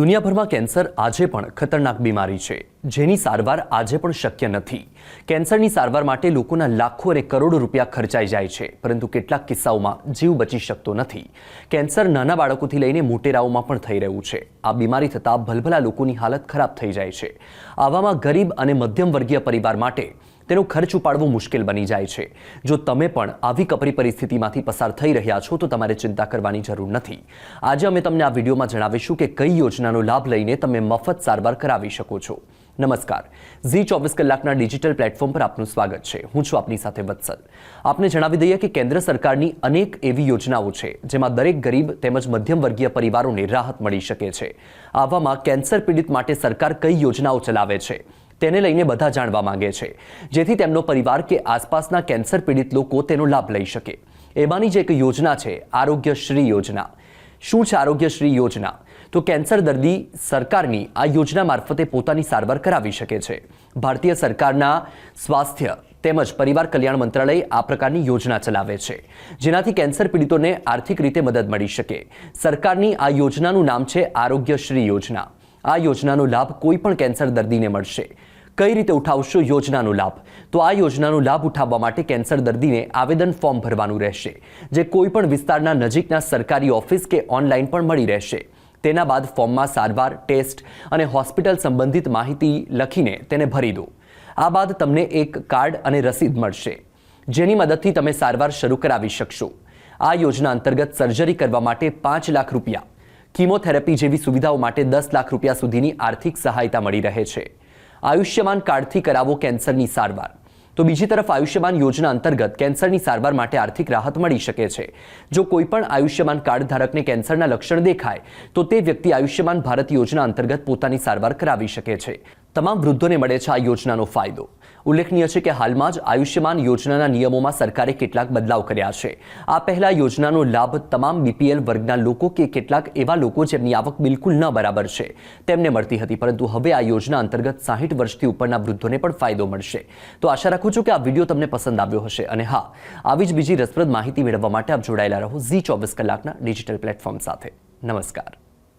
દુનિયાભરમાં કેન્સર આજે પણ ખતરનાક બીમારી છે. જેની સારવાર આજે પણ શક્ય નથી. કેન્સરની સારવાર માટે લોકોના લાખો અને કરોડો રૂપિયા ખર્ચાઈ જાય છે, પરંતુ કેટલાક કિસ્સાઓમાં જીવ બચી શકતો નથી. કેન્સર નાના બાળકોથી લઈને મોટેરાઓમાં પણ થઈ રહ્યું છે. આ બીમારી થતાં ભલભલા લોકોની હાલત ખરાબ થઈ જાય છે. આવામાં ગરીબ અને મધ્યમ વર્ગીય પરિવાર માટે તેનો ખર્ચ ઉપાડવો મુશ્કેલ બની જાય છે. જો તમે પણ આવી કપરી પરિસ્થિતિમાંથી પસાર થઈ રહ્યા છો, તો તમારે ચિંતા કરવાની જરૂર નથી. આજે અમે તમને આ વિડીયોમાં જણાવીશું કે કઈ યોજનાનો લાભ લઈને તમે મફત સારવાર કરાવી શકો છો. નમસ્કાર. ઝી ચોવીસ કલાકના ડિજિટલ પ્લેટફોર્મ પર આપનું સ્વાગત છે. હું છું આપની સાથે વત્સલ. આપને જણાવી દઈએ કે કેન્દ્ર સરકારની અનેક એવી યોજનાઓ છે, જેમાં દરેક ગરીબ તેમજ મધ્યમ વર્ગીય પરિવારોને રાહત મળી શકે છે. આવામાં કેન્સર પીડિત માટે સરકાર કઈ યોજનાઓ ચલાવે છે? તેને લઈને બધા જાણવા માંગે છે. જેથી તેમનો પરિવાર કે આસપાસના કેન્સર પીડિત લોકો તેનો લાભ લઈ શકે. એમાંની જ એક યોજના છે આરોગ્યશ્રી યોજના. શું છે આરોગ્યશ્રી યોજના? તો કેન્સર દર્દી સરકારની આ યોજના મારફતે પોતાની સારવાર કરાવી શકે છે. ભારતીય સરકારના સ્વાસ્થ્ય તેમજ પરિવાર કલ્યાણ મંત્રાલય આ પ્રકારની યોજના ચલાવે છે, જેનાથી કેન્સર પીડિતોને આર્થિક રીતે મદદ મળી શકે. સરકારની આ યોજનાનું નામ છે આરોગ્યશ્રી યોજના. આ યોજનાનો લાભ કોઈ પણ કેન્સર દર્દીને મળશે. કઈ રીતે ઉઠાવશો યોજનાનો લાભ? તો આ યોજનાનો લાભ ઉઠાવવા માટે કેન્સર દર્દીને આવેદન ફોર્મ ભરવાનું રહેશે, જે કોઈપણ વિસ્તારના નજીકના સરકારી ઓફિસ કે ઓનલાઈન પણ મળી રહેશે. તેના બાદ ફોર્મમાં સારવાર, ટેસ્ટ અને હોસ્પિટલ સંબંધિત માહિતી લખીને તેને ભરી દો. આ બાદ તમને એક કાર્ડ અને રસીદ મળશે, જેની મદદથી તમે સારવાર શરૂ કરાવી શકશો. આ યોજના અંતર્ગત સર્જરી કરવા માટે પાંચ લાખ રૂપિયા, કીમોથેરાપી જેવી સુવિધાઓ માટે દસ લાખ રૂપિયા સુધીની આર્થિક સહાયતા મળી રહે છે. આયુષ્યમાન કાર્ડથી કરાવો કેન્સરની સારવાર. તો બીજી તરફ આયુષ્યમાન યોજના અંતર્ગત કેન્સરની સારવાર માટે આર્થિક રાહત મળી શકે છે. જો કોઈ પણ આયુષ્યમાન કાર્ડ ધારકને કેન્સરના લક્ષણ દેખાય, તો તે વ્યક્તિ આયુષ્યમાન ભારત યોજના અંતર્ગત પોતાની સારવાર કરાવી શકે છે. તમામ વૃદ્ધોને મળે છે આ યોજનાનો ફાયદો. ઉલ્લેખનીય છે કે હાલમાં જ આયુષ્યમાન યોજનાના નિયમોમાં સરકારે કેટલાક બદલાવ કર્યા છે. આ પહેલા યોજનાનો લાભ તમામ બીપીએલ વર્ગના લોકો કે કેટલાક એવા લોકો જેમની આવક બિલકુલ ન બરાબર છે, તેમને મળતી હતી. પરંતુ હવે આ યોજના અંતર્ગત સાહીઠ વર્ષથી ઉપરના વૃદ્ધોને પણ ફાયદો મળશે. તો આશા રાખું છું કે આ વીડિયો તમને પસંદ આવ્યો હશે. અને હા, આવી જ બીજી રસપ્રદ માહિતી મેળવવા માટે આપ જોડાયેલા રહો ઝી ચોવીસ કલાકના ડિજિટલ પ્લેટફોર્મ સાથે. નમસ્કાર.